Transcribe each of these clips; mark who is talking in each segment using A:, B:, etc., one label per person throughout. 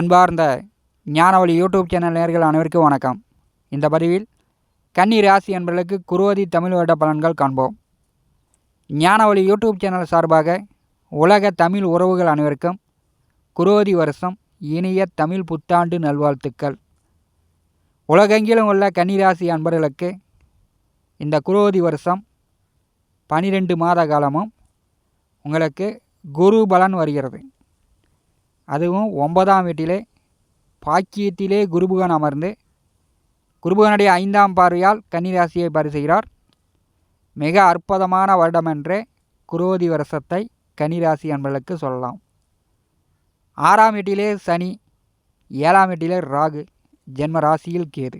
A: அன்பார்ந்த ஞானவழி YouTube channel நேர்கள் அனைவருக்கும் வணக்கம். இந்த பதிவில் கன்னி ராசி என்பவர்களுக்கு குருவதி தமிழ் வருட பலன்கள் காண்போம். ஞானவழி யூடியூப் சேனல் சார்பாக உலக தமிழ் உறவுகள் அனைவருக்கும் குருவதி வருஷம் இனிய தமிழ் புத்தாண்டு நல்வாழ்த்துக்கள். உலகெங்கிலும் உள்ள கன்னிராசி அன்பர்களுக்கு இந்த குருவதி வருஷம் பனிரெண்டு மாத காலமும் உங்களுக்கு குரு பலன் வருகிறது. அதுவும் ஒன்பதாம் வீட்டிலே பாக்கியத்திலே குருபுகன் அமர்ந்து குருபுகனுடைய ஐந்தாம் பார்வையால் கன்னிராசியை பரிசுகிறார் மிக அற்புதமான வருடம் என்றே குரோதி வருஷத்தை கன்னிராசி என்பதற்கு சொல்லலாம். ஆறாம் வீட்டிலே சனி ஏழாம் வீட்டிலே ராகு ஜென்ம ராசியில் கேது.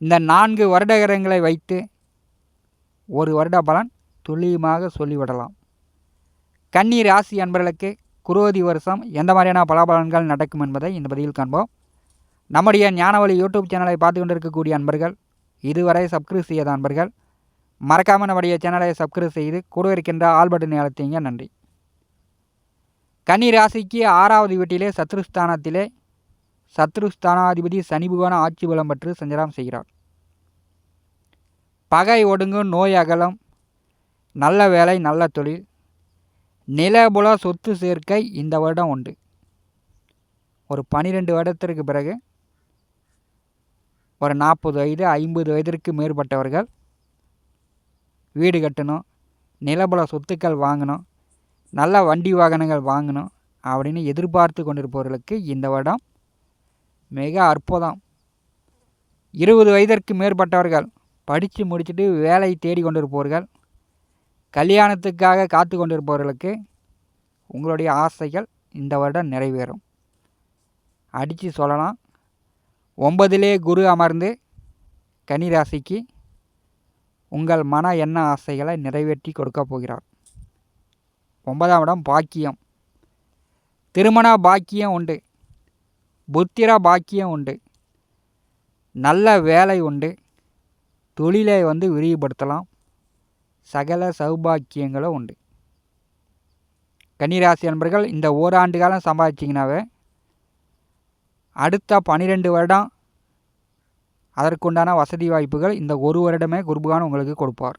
A: இந்த நான்கு வருடகரங்களை வைத்து ஒரு வருட பலன் துல்லியமாக சொல்லிவிடலாம். கன்னி ராசி அன்பர்களுக்கு குரோதி வருஷம் எந்த மாதிரியான பலாபலன்கள் நடக்கும் என்பதை இந்த பதிவில் காண்போம். நம்முடைய ஞானவழி யூடியூப் சேனலை பார்த்து கொண்டிருக்கக்கூடிய அன்பர்கள் இதுவரை சப்ஸ்கிரைப் செய்யாத அன்பர்கள் மறக்காமல் நம்முடைய சேனலை சப்ஸ்கிரைப் செய்து கூட இருக்கின்ற ஆல் பட்டனை நன்றி. கன்னி ராசிக்கு ஆறாவது வீட்டிலே சத்ருஸ்தானத்திலே சத்ருஸ்தானாதிபதி சனி ஆட்சி பலம் பெற்று சஞ்சலம் செய்கிறார். பகை ஒடுங்கும் நோய் அகலம் நல்ல வேலை நல்ல தொழில் நிலபுல சொத்து சேர்க்கை இந்த வருடம் உண்டு. ஒரு பனிரெண்டு வருடத்திற்கு பிறகு ஒரு நாற்பது வயது ஐம்பது வயதிற்கு மேற்பட்டவர்கள் வீடு கட்டணும் நிலபுல சொத்துக்கள் வாங்கணும் நல்ல வண்டி வாகனங்கள் வாங்கணும் அப்படின்னு எதிர்பார்த்து கொண்டிருப்பவர்களுக்கு இந்த வருடம் மிக அற்புதம். இருபது வயதிற்கு மேற்பட்டவர்கள் படித்து முடிச்சுட்டு வேலை தேடி கொண்டிருப்பவர்கள் கல்யாணத்துக்காக காத்து கொண்டிருப்பவர்களுக்கு உங்களுடைய ஆசைகள் இந்த வருடம் நிறைவேறும். அடித்து சொல்லலாம். ஒன்பதிலே குரு அமர்ந்து கன்னிராசிக்கு உங்கள் மன எண்ண ஆசைகளை நிறைவேற்றி கொடுக்க போகிறார். ஒன்பதாம் இடம் பாக்கியம். திருமண பாக்கியம் உண்டு. புத்திர பாக்கியம் உண்டு. நல்ல வேலை உண்டு. தொழிலை வந்து விரிவுபடுத்தலாம். சகல சௌபாக்கியங்களும் உண்டு. கன்னிராசி நண்பர்கள் இந்த ஓராண்டு காலம் சம்பாதிச்சிங்கனாவே அடுத்த பன்னிரெண்டு வருடம் அதற்குண்டான வசதி வாய்ப்புகள் இந்த ஒரு வருடமே குருபகான் உங்களுக்கு கொடுப்பார்.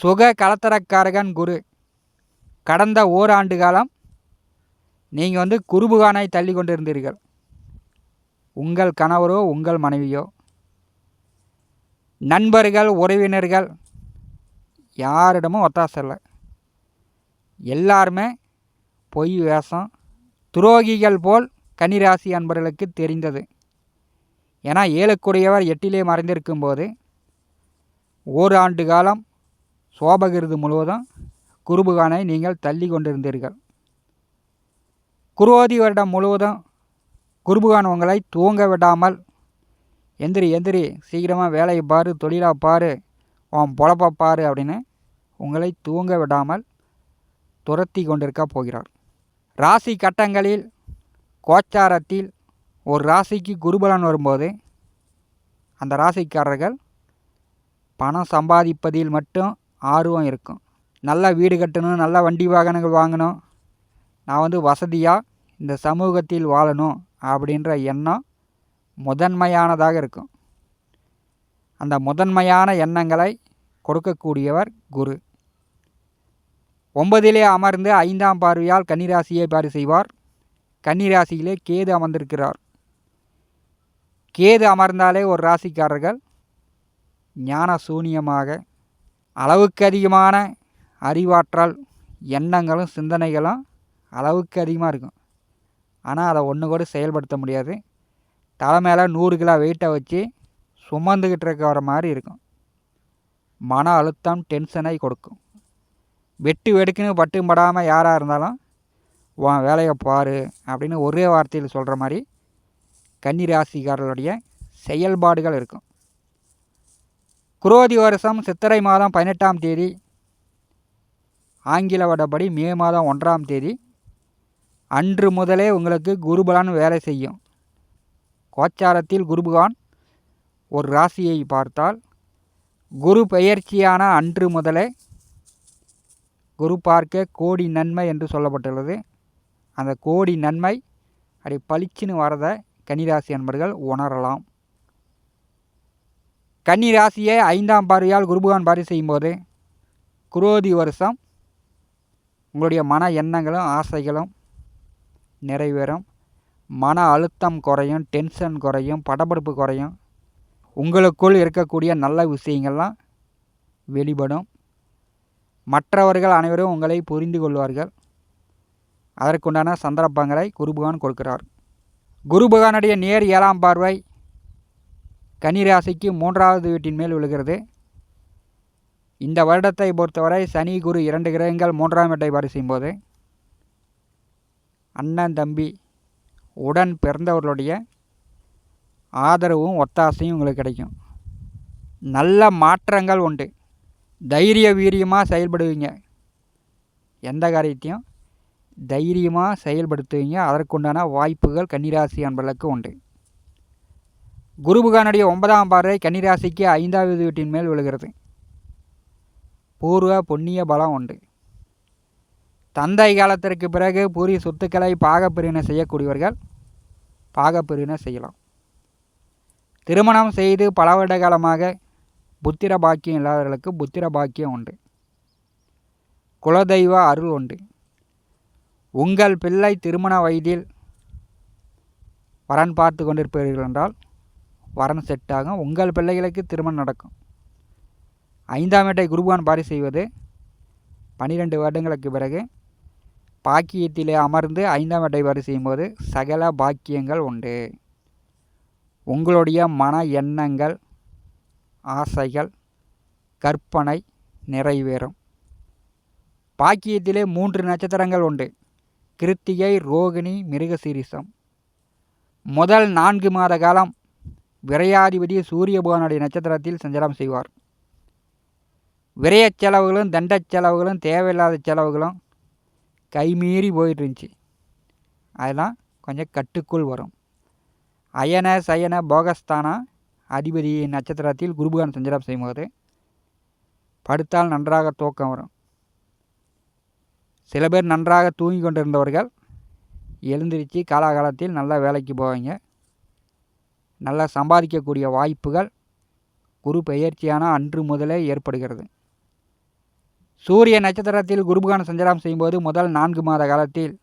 A: சுக கலத்தரக்காரகன் குரு. கடந்த ஓராண்டு காலம் நீங்கள் வந்து குருபுகானை தள்ளி கொண்டிருந்தீர்கள். உங்கள் கணவரோ உங்கள் மனைவியோ. நண்பர்கள் உறவினர்கள் யாரிடமும் ஒத்தாசை இல்லை. எல்லாருமே பொய் வேஷம் துரோகிகள் போல் கன்னிராசி அன்பர்களுக்கு தெரிந்தது. ஏன்னா ஏழுக்குடையவர் எட்டிலே மறைந்திருக்கும் போது ஒரு ஆண்டு காலம் சோபகிருது முழுவதும் குருபுகானை நீங்கள் தள்ளி கொண்டிருந்தீர்கள். குருவோதி வருடம் முழுவதும் குருபுகான் உங்களை தூங்க விடாமல் எந்திரி எந்திரி சீக்கிரமாக வேலையை பாரு தொழிலாக பாரு உன் பொழப்ப பாரு அப்படின்னு உங்களை தூங்க விடாமல் துரத்தி கொண்டிருக்க போகிறார். ராசி கட்டங்களில் கோச்சாரத்தில் ஒரு ராசிக்கு குருபலன் வரும்போது அந்த ராசிக்காரர்கள் பணம் சம்பாதிப்பதில் மட்டும் ஆர்வம் இருக்கும். நல்ல வீடு கட்டணும் நல்ல வண்டி வாகனங்கள் வாங்கணும். நான் வந்து வசதியாக இந்த சமூகத்தில் வாழணும் அப்படின்ற எண்ணம் முதன்மையானதாக இருக்கும். அந்த முதன்மையான எண்ணங்களை கொடுக்கக்கூடியவர் குரு. ஒன்பதிலே அமர்ந்து ஐந்தாம் பார்வையால் கன்னிராசியை பாரி செய்வார். கன்னிராசியிலே கேது அமர்ந்திருக்கிறார். கேது அமர்ந்தாலே ஒரு ராசிக்காரர்கள் ஞான சூனியமாக அளவுக்கு அதிகமான அறிவாற்றல் எண்ணங்களும் சிந்தனைகளும் அளவுக்கு அதிகமாக இருக்கும். ஆனால் அதை ஒன்று கூட செயல்படுத்த முடியாது. தலை மேலே நூறு கிலோ வெயிட்டை வச்சு சுமந்துக்கிட்டு இருக்கிற மாதிரி இருக்கும். மன அழுத்தம் டென்ஷனை கொடுக்கும். வெட்டு வெடுக்குன்னு பட்டும் படாமல் யாராக இருந்தாலும் உன் வேலையை பாரு அப்படின்னு ஒரே வார்த்தையில் சொல்கிற மாதிரி கன்னிராசிக்காரர்களுடைய செயல்பாடுகள் இருக்கும். குரோதி வருஷம் சித்திரை மாதம் பதினெட்டாம் தேதி ஆங்கில வடப்படி மே மாதம் ஒன்றாம் தேதி அன்று முதலே உங்களுக்கு குருபலான் வேலை செய்யும். கோச்சாரத்தில் குருபகான் ஒரு ராசியை பார்த்தால் குரு பெயர்ச்சியான அன்று முதலே குரு பார்க்க கோடி நன்மை என்று சொல்லப்பட்டுள்ளது. அந்த கோடி நன்மை அப்படி பளிச்சுன்னு வரதை கன்னிராசி அன்பர்கள் உணரலாம். கன்னிராசியை ஐந்தாம் பார்வையால் குருபகான் பார்வை செய்யும்போது குரோதி வருஷம் உங்களுடைய மன எண்ணங்களும் ஆசைகளும் நிறைவேறும். மன அழுத்தம் குறையும் டென்ஷன் குறையும் படபடுப்பு குறையும். உங்களுக்குள் இருக்கக்கூடிய நல்ல விஷயங்கள்லாம் வெளிப்படும். மற்றவர்கள் அனைவரும் உங்களை புரிந்து கொள்வார்கள். அதற்குண்டான சந்தர்ப்பங்களை குருபகான் கொடுக்கிறார். குருபகானுடைய நேர் ஏழாம் பார்வை கன்னிராசிக்கு மூன்றாவது வீட்டின் மேல் விழுகிறது. இந்த வருடத்தை பொறுத்தவரை சனி குரு இரண்டு கிரகங்கள் மூன்றாம் வீட்டை பரிசும் செய்யும்போது அண்ணன் தம்பி உடன் பிறந்தவர்களுடைய ஆதரவும் ஒத்தாசையும் உங்களுக்கு கிடைக்கும். நல்ல மாற்றங்கள் உண்டு. தைரிய வீரியமாக செயல்படுவீங்க. எந்த காரியத்தையும் தைரியமாக செயல்படுத்துவீங்க. அதற்குண்டான வாய்ப்புகள் கன்னிராசி அன்பர்களுக்கு உண்டு. குருபுகானுடைய ஒன்பதாம் பார்வை கன்னிராசிக்கு ஐந்தாவது வீட்டின் மேல் விழுகிறது. பூர்வ புண்ணிய பலம் உண்டு. தந்தை காலத்திற்கு பிறகு பூரி சொத்துக்களை பாகப்பிரிவினை செய்யக்கூடியவர்கள். பாகப்பிரிவினை செய்யலாம். திருமணம் செய்து பல வருட காலமாக புத்திர பாக்கியம் இல்லாதவர்களுக்கு புத்திர பாக்கியம் உண்டு. குலதெய்வ அருள் உண்டு. உங்கள் பிள்ளை திருமண வயதில் வரன் பார்த்து கொண்டிருப்பீர்கள் என்றால் வரன் செட் ஆகும் உங்கள் பிள்ளைகளுக்கு திருமணம் நடக்கும். ஐந்தாம் வேட்டை குருபான் பாரி செய்வது பன்னிரெண்டு வருடங்களுக்கு பிறகு பாக்கியத்திலே அமர்ந்து ஐந்தாம் வேட்டை பாரி செய்யும்போது சகல பாக்கியங்கள் உண்டு. உங்களுடைய மன எண்ணங்கள் ஆசைகள் கற்பனை நிறைவேறும். பாக்கியத்திலே மூன்று நட்சத்திரங்கள் உண்டு. கிருத்திகை ரோகிணி மிருகசீரிசம். முதல் நான்கு மாத காலம் விரையாதிபதி சூரியபகவனுடைய நட்சத்திரத்தில் சஞ்சாரம் செய்வார். விரயச் செலவுகளும் தண்டச் செலவுகளும் தேவையில்லாத செலவுகளும் கைமீறி போயிட்டு இருந்துச்சு. அதெல்லாம் கொஞ்சம் கட்டுக்குள் வரும். அயன சயன போகஸ்தானா அதிபதி நட்சத்திரத்தில் குருபகான் சஞ்சாரம் செய்யும்போது படுத்தால் நன்றாக தூக்கம் வரும். சில பேர் நன்றாக தூங்கி கொண்டிருந்தவர்கள் எழுந்திருச்சு காலாகாலத்தில் நல்லா வேலைக்கு போவாங்க. நல்லா சம்பாதிக்கக்கூடிய வாய்ப்புகள் குரு பெயர்ச்சியான அன்று முதலே ஏற்படுகிறது. சூரிய நட்சத்திரத்தில் குருபகான சஞ்சாரம் செய்யும்போது முதல் நான்கு மாத காலத்தில்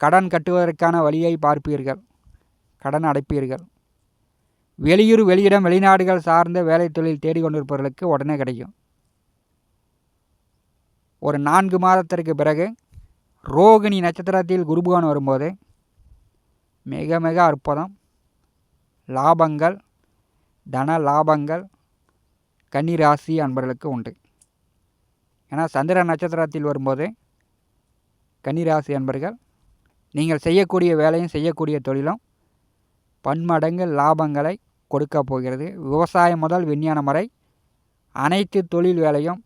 A: கடன் கட்டுவதற்கான வழியை பார்ப்பீர்கள். கடன் அடைப்பீர்கள். வெளியூர் வெளியிடம் வெளிநாடுகள் சார்ந்த வேலை தொழில் தேடிக்கொண்டிருப்பவர்களுக்கு உடனே கிடைக்கும். ஒரு நான்கு மாதத்திற்கு பிறகு ரோகிணி நட்சத்திரத்தில் குருபகான் வரும்போது மிக மிக அற்புதம். லாபங்கள் தன லாபங்கள் கன்னிராசி அன்பர்களுக்கு உண்டு. ஏன்னா சந்திர நட்சத்திரத்தில் வரும்போது கன்னிராசி அன்பர்கள் நீங்கள் செய்யக்கூடிய வேலையும் செய்யக்கூடிய தொழிலும் பன்மடங்கு லாபங்களை கொடுக்க போகிறது. விவசாயம் முதல் விஞ்ஞானம் வரை அனைத்து தொழில் வேலையும்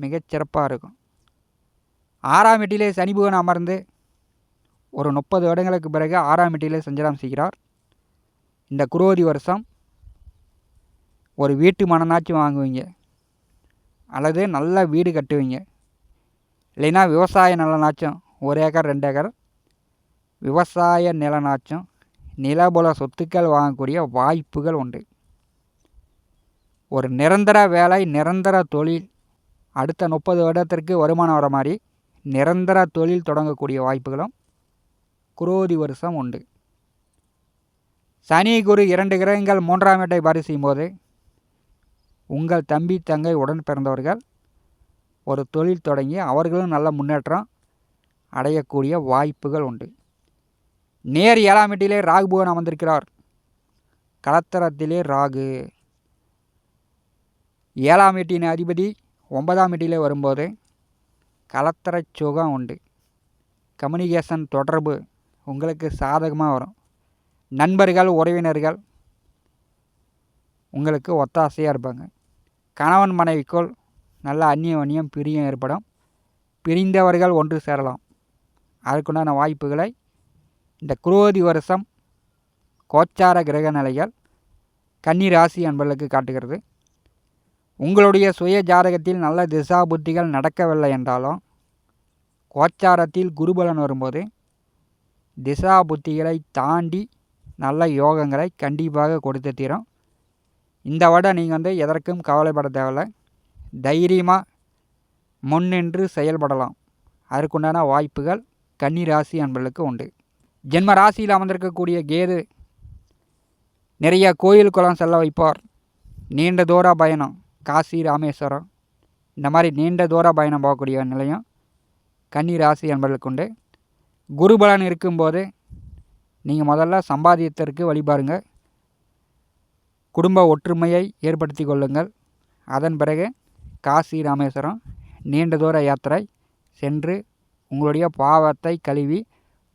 A: மிகச்சிறப்பாக இருக்கும். ஆறாம் வீட்டிலே சனிபுகன் அமர்ந்து ஒரு முப்பது வருடங்களுக்கு பிறகு ஆறாம் வீட்டிலே சஞ்சலம் செய்கிறார். இந்த குரோதி வருஷம் ஒரு வீட்டு மனநாச்சும் வாங்குவீங்க. அல்லது நல்ல வீடு கட்டுவீங்க. இல்லைன்னா விவசாய நிலநாச்சும் ஒரு ஏக்கர் ரெண்டு ஏக்கர். விவசாய நிலனாச்சும் நிலபுல சொத்துக்கள் வாங்கக்கூடிய வாய்ப்புகள் உண்டு. ஒரு நிரந்தர வேலை நிரந்தர தொழில் அடுத்த முப்பது வருடத்திற்கு வருமானம் வர மாதிரி நிரந்தர தொழில் தொடங்கக்கூடிய வாய்ப்புகளும் குரோதி வருஷம் உண்டு. சனி குரு இரண்டு கிரகங்கள் மூன்றாம் வீட்டை பரிசெய்யும் போது உங்கள் தம்பி தங்கை உடன் பிறந்தவர்கள் ஒரு தொழில் தொடங்கி அவர்களும் நல்ல முன்னேற்றம் அடையக்கூடிய வாய்ப்புகள் உண்டு. நேர் ஏழாம் வீட்டிலே ராகு புவன் அமர்ந்திருக்கிறார். கலத்தரத்திலே ராகு. ஏழாம் வீட்டின் அதிபதி ஒன்பதாம் வீட்டிலே வரும்போது கலத்தர சுகம் உண்டு. கம்யூனிகேஷன் தொடர்பு உங்களுக்கு சாதகமாக வரும். நண்பர்கள் உறவினர்கள் உங்களுக்கு ஒத்தாசையாக இருப்பாங்க. கணவன் மனைவிக்குள் நல்ல அந்நியம் பிரியம் ஏற்படும். பிரிந்தவர்கள் ஒன்று சேரலாம். அதற்குண்டான வாய்ப்புகளை இந்த குரோதி வருஷம் கோச்சார கிரக நிலைகள் கன்னி ராசி அன்பர்களுக்கு காட்டுகிறது. உங்களுடைய சுய ஜாதகத்தில் நல்ல திசா புத்திகள் நடக்கவில்லை என்றாலும் கோச்சாரத்தில் குருபலன் வரும்போது திசா புத்திகளை தாண்டி நல்ல யோகங்களை கண்டிப்பாக கொடுத்து தீரும். இந்த வட நீங்கள் வந்து எதற்கும் கவலைப்பட தேவையில்லை. தைரியமாக முன்னின்று செயல்படலாம். அதற்குண்டான வாய்ப்புகள் கன்னி ராசி அன்பர்களுக்கு உண்டு. ஜென்ம ராசியில் அமர்ந்திருக்கக்கூடிய கேது நிறைய கோயில் குளம் செல்ல வைப்பார். நீண்ட தூர பயணம். காசி ராமேஸ்வரம். இந்த மாதிரி நீண்ட தூர பயணம் போகக்கூடிய நிலையம் கன்னி ராசி என்பதற்கு உண்டு. குருபலன் இருக்கும்போது நீங்கள் முதல்ல சம்பாதியத்திற்கு வழிபாருங்க குடும்ப ஒற்றுமையை ஏற்படுத்தி கொள்ளுங்கள். அதன் பிறகு காசி ராமேஸ்வரம் நீண்ட தூர யாத்திரை சென்று உங்களுடைய பாவத்தை கழுவி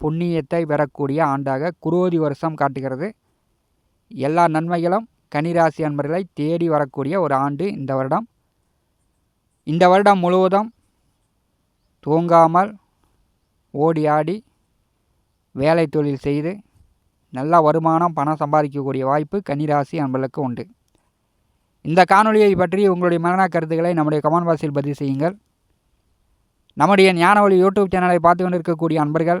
A: புண்ணியத்தை பெறக்கூடிய ஆண்டாக குரோதி வருஷம் காட்டுகிறது. எல்லா நன்மைகளும் கன்னிராசி அன்பர்களை தேடி வரக்கூடிய ஒரு ஆண்டு இந்த வருடம். இந்த வருடம் முழுவதும் தூங்காமல் ஓடி ஆடி வேலை தொழில் செய்து நல்ல வருமானம் பணம் சம்பாதிக்கக்கூடிய வாய்ப்பு கன்னிராசி அன்பர்களுக்கு உண்டு. இந்த காணொலியை பற்றி உங்களுடைய மரண கருத்துக்களை நம்முடைய கமெண்ட் பாக்ஸில் பதிவு செய்யுங்கள். நம்முடைய ஞானவழி யூடியூப் சேனலை பார்த்து கொண்டிருக்கக்கூடிய அன்பர்கள்